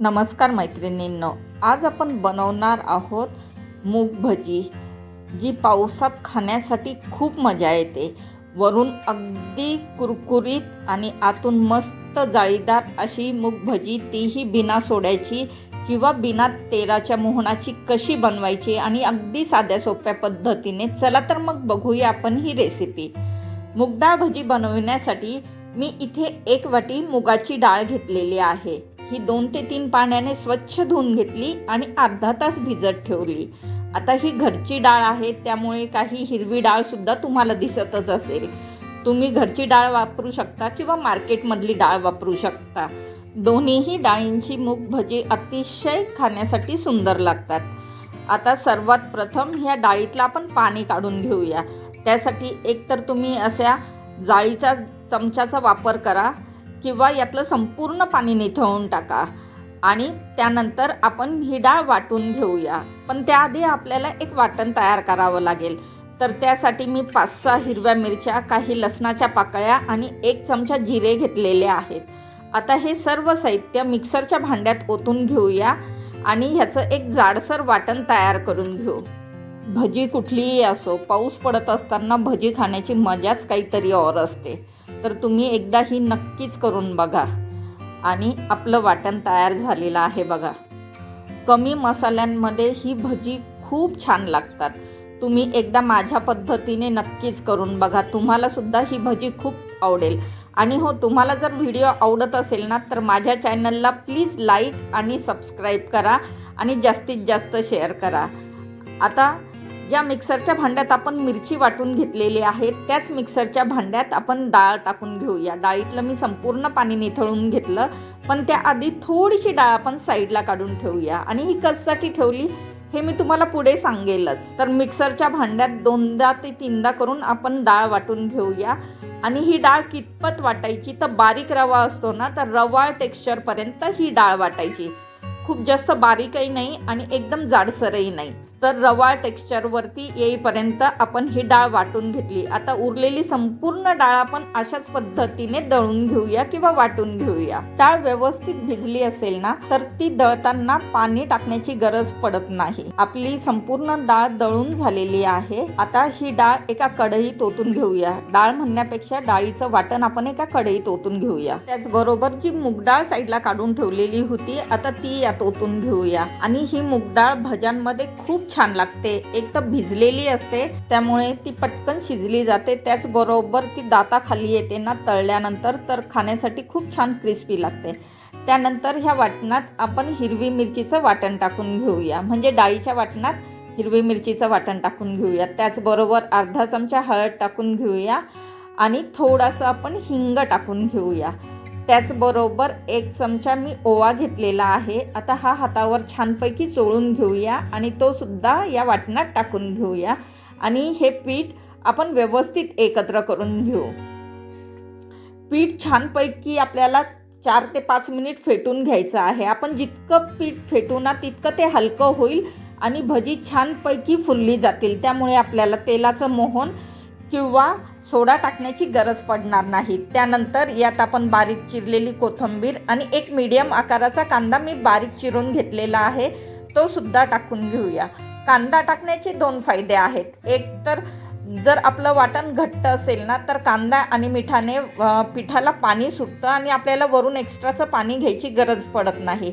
नमस्कार मैत्रिणींनो आज आपण बनवणार आहोत मूग भजी जी पावसात खाण्यासाठी खूप मजा येते. वरून अगदी कुरकुरीत आणि आतून मस्त जाळीदार अशी मूग भजी तीही बिना सोड्याची किंवा बिना तेलाच्या मोहनाची कशी बनवायची आणि अगदी साध्या सोप्या पद्धतीने चला तर मग बघूया आपण ही रेसिपी मुगडाळ भजी बनवण्यासाठी मी इथे एक वाटी मुगाची डाळ घेतलेली आहे. ही दोन ते तीन पाण्याने स्वच्छ धुवून घेतली आणि अर्धा तास भिजत ठेवली. आता ही घरची डाळ आहे त्यामुळे काही हिरवी डाळसुद्धा तुम्हाला दिसतच असेल. तुम्ही घरची डाळ वापरू शकता किंवा मार्केटमधली डाळ वापरू शकता. दोन्हीही डाळींची मूग भजी अतिशय खाण्यासाठी सुंदर लागतात. आता सर्वात प्रथम ह्या डाळीतलं आपण पाणी काढून घेऊया. त्यासाठी एकतर तुम्ही अशा जाळीचा चमच्याचा वापर करा. किंवा यातलं संपूर्ण पाणी निथळून टाका. आणि त्यानंतर आपण ही डाळ वाटून घेऊया. पण त्याआधी आपल्याला एक वाटण तयार करावं लागेल. तर त्यासाठी मी पाच सहा हिरव्या मिरच्या काही लसणाच्या पाकळ्या आणि एक चमचा जिरे घेतलेले आहेत. आता हे सर्व साहित्य मिक्सरच्या भांड्यात ओतून घेऊया आणि ह्याचं एक जाडसर वाटण तयार करून घेऊ. भजी कुठलीही असो पाऊस पडत असताना भजी खाण्याची मजाच काहीतरी और असते. तर तुम्ही एकदा ही नक्कीच करून बघा. आणि आपलं वाटण तयार झालेलं आहे बघा. कमी मसाल्यांमध्ये ही भजी खूप छान लागतात. तुम्ही एकदा माझ्या पद्धतीने नक्कीच करून बघा. तुम्हालासुद्धा ही भजी खूप आवडेल. आणि हो तुम्हाला जर व्हिडिओ आवडत असेल ना तर माझ्या चॅनलला प्लीज लाईक आणि सबस्क्राईब करा आणि जास्तीत जास्त शेअर करा. आता ज्या मिक्सरच्या भांड्यात आपण मिरची वाटून घेतलेली आहे त्याच मिक्सरच्या भांड्यात आपण डाळ टाकून घेऊया. डाळीतलं मी संपूर्ण पाणी निथळून घेतलं पण त्याआधी थोडीशी डाळ आपण साईडला काढून ठेवूया. आणि ही कशासाठी ठेवली? हे मी तुम्हाला पुढे सांगेलच. तर मिक्सरच्या भांड्यात दोनदा ते तीनदा करून आपण डाळ वाटून घेऊया. आणि ही डाळ कितपत वाटायची? तर बारीक रवा असतो ना तर रवा टेक्स्चरपर्यंत ही डाळ वाटायची. खूप जास्त बारीकही नाही आणि एकदम जाडसरही नाही. तर रवा टेक्स्चरवरती येईपर्यंत आपण ही डाळ वाटून घेतली. आता उरलेली संपूर्ण डाळ आपण अशाच पद्धतीने दळून घेऊया किंवा वाटून घेऊया. डाळ व्यवस्थित भिजली असेल ना तर ती दळताना पाणी टाकण्याची गरज पडत नाही. आपली संपूर्ण डाळ दळून झालेली आहे. आता ही डाळ एका कढईत ओतून घेऊया. डाळ म्हणण्यापेक्षा डाळीचं वाटण आपण एका कढईत ओतून घेऊया. त्याचबरोबर जी मुगडाळ साईडला काढून ठेवलेली होती आता ती यात ओतून घेऊया. आणि ही मुगडाळ भज्यांमध्ये खूप छान लागते. एक तर भिजलेली असते त्यामुळे ती पटकन शिजली जाते. त्याचबरोबर ती दाताखाली येते ना तळल्यानंतर तर खाण्यासाठी खूप छान क्रिस्पी लागते. त्यानंतर ह्या वाटणात आपण हिरवी मिरचीचं वाटण टाकून घेऊया. म्हणजे डाळीच्या वाटणात हिरवी मिरचीचं वाटण टाकून घेऊया. त्याचबरोबर अर्धा चमचा हळद टाकून घेऊया आणि थोडंसं आपण हिंग टाकून घेऊया. त्याचबरोबर एक चमचा मी ओवा घेतलेला आहे. आता हा हातावर छानपैकी चोळून घेऊया आणि तो सुद्धा या वाटणात टाकून घेऊया. आणि हे पीठ आपण व्यवस्थित एकत्र करून घेऊ. पीठ छानपैकी आपल्याला चार ते पाच मिनिट फेटून घ्यायचं आहे. आपण जितकं पीठ फेटू ना तितकं ते हलकं होईल आणि भजी छानपैकी फुलली जातील. त्यामुळे आपल्याला तेलाचं मोहन किंवा सोडा टाकण्याची गरज पडणार नाही. त्यानंतर यात आपण बारीक चिरलेली कोथिंबीर आणि एक मीडियम आकाराचा कांदा मी बारीक चिरून घेतलेला आहे. तो सुद्धा टाकून घेऊया. कांदा टाकण्याचे दोन फायदे आहेत. एक तर जर आपलं वाटण घट्ट असेल ना तर कांदा आणि मिठाने पिठाला पाणी सुटतं आणि आपल्याला वरून एक्स्ट्राचं पाणी घ्यायची गरज पडत नाही.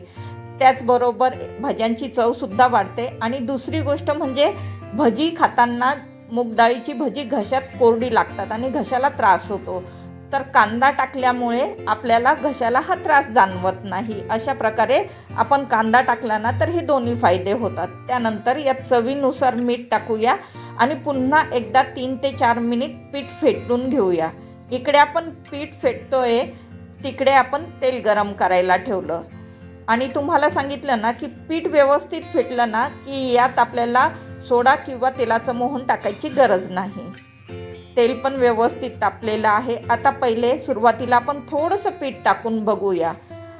त्याचबरोबर भज्यांची चवसुद्धा वाढते. आणि दुसरी गोष्ट म्हणजे भजी खाताना मूगडाळीची भजी घशात कोरडी लागतात आणि घशाला त्रास होतो. तर कांदा टाकल्यामुळे आपल्याला घशाला हा त्रास जाणवत नाही. अशा प्रकारे आपण कांदा टाकला ना तर हे दोन्ही फायदे होतात. त्यानंतर यात चवीनुसार मीठ टाकूया आणि पुन्हा एकदा तीन ते चार मिनिट पीठ फेटून घेऊया. इकडे आपण पीठ फेटतोय तिकडे आपण तेल गरम करायला ठेवलं. आणि तुम्हाला सांगितलं ना की पीठ व्यवस्थित फेटलं ना की यात आपल्याला सोडा किंवा तेलाचं मोहन टाकायची गरज नाही. तेल पण व्यवस्थित तापलेलं आहे. आता पहिले सुरुवातीला आपण थोडंसं पीठ टाकून बघूया.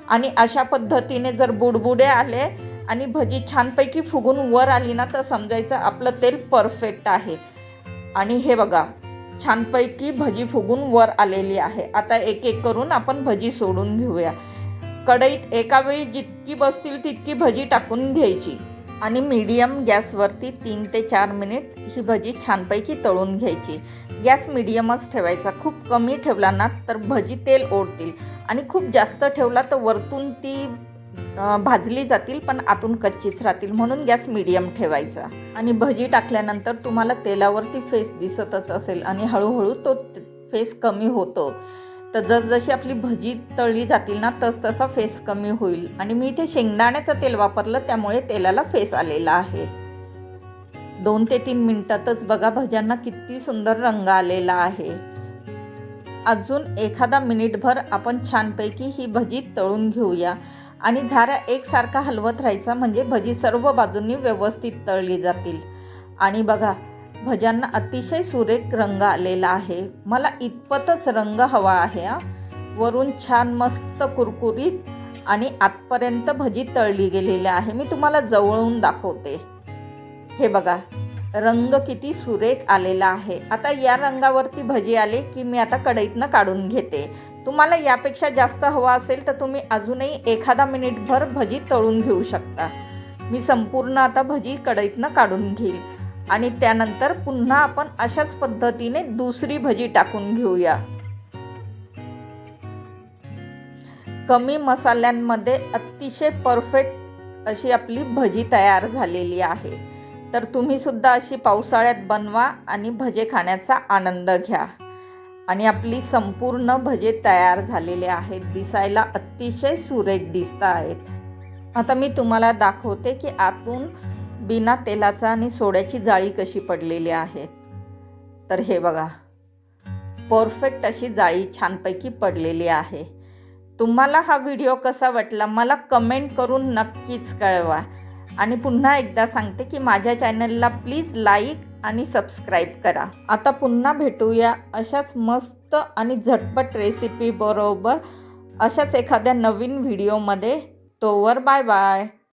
आणि अशा पद्धतीने जर बुडबुडे आले आणि भजी छानपैकी फुगून वर आली ना तर समजायचं आपलं तेल परफेक्ट आहे. आणि हे बघा छानपैकी भजी फुगून वर आलेली आहे. आता एक एक करून आपण भजी सोडून घेऊया. कढईत एका वेळी जितकी बसतील तितकी भजी टाकून घ्यायची. आणि मीडियम गॅसवरती तीन ते चार मिनिट ही भजी छानपैकी तळून घ्यायची. गॅस मीडियमच ठेवायचा. खूप कमी ठेवला ना तर भजी तेल ओढतील. आणि खूप जास्त ठेवला तर वरतून ती भाजली जातील पण आतून कच्चीच राहतील. म्हणून गॅस मीडियम ठेवायचा. आणि भजी टाकल्यानंतर तुम्हाला तेलावरती फेस दिसतच असेल. आणि हळूहळू तो फेस कमी होतो. तर जसजशी आपली भजी तळली जातील ना तस तसा फेस कमी होईल. आणि मी इथे शेंगदाण्याचं तेल वापरलं त्यामुळे तेलाला फेस आलेला आहे. दोन ते तीन मिनिटातच बघा भज्यांना किती सुंदर रंग आलेला आहे. अजून एखादा मिनिटभर आपण छानपैकी ही भजी तळून घेऊया. आणि झाऱ्या एकसारखा हलवत राहायचा म्हणजे भजी सर्व बाजूंनी व्यवस्थित तळली जातील. आणि बघा भज्यांना अतिशय सुरेख रंग आलेला आहे. मला इतपतच रंग हवा आहे हा. वरून छान मस्त कुरकुरीत आणि आतपर्यंत भजी तळली गेलेली आहे. मी तुम्हाला जवळून दाखवते. हे बघा रंग किती सुरेख आलेला आहे. आता या रंगावरती भजी आले की मी आता कढईतनं काढून घेते. तुम्हाला यापेक्षा जास्त हवा असेल तर तुम्ही अजूनही एखादा मिनिटभर भजी तळून घेऊ शकता. मी संपूर्ण आता भजी कढईतनं काढून घेईल. आणि त्यानंतर पुन्हा आपण अशाच पद्धतीने दुसरी भजी टाकून घेऊया. कमी मसाल्यांमध्ये अतिशय परफेक्ट अशी आपली भजी तयार झालेली आहे. तर तुम्ही सुद्धा अशी पावसाळ्यात बनवा आणि भजे खाण्याचा आनंद घ्या. आणि आपली संपूर्ण भजे तयार झालेले आहेत. दिसायला अतिशय सुरेख दिसत आहेत आता मी तुम्हाला दाखवते की आतून बिना तेलाचा आणि सोड्याची जाळी कशी पडलेली आहे? तर हे बघा. परफेक्ट अशी जाळी छानपैकी पडलेली आहे. तुम्हाला हा व्हिडिओ कसा वाटला मला कमेंट करून नक्कीच कळवा. आणि पुन्हा एकदा सांगते की माझ्या चॅनलला प्लीज लाईक आणि सबस्क्राईब करा. आता पुन्हा भेटूया अशाच मस्त आणि झटपट रेसिपी बरोबर अशाच एखाद्या नवीन व्हिडिओमध्ये. तोवर बाय बाय.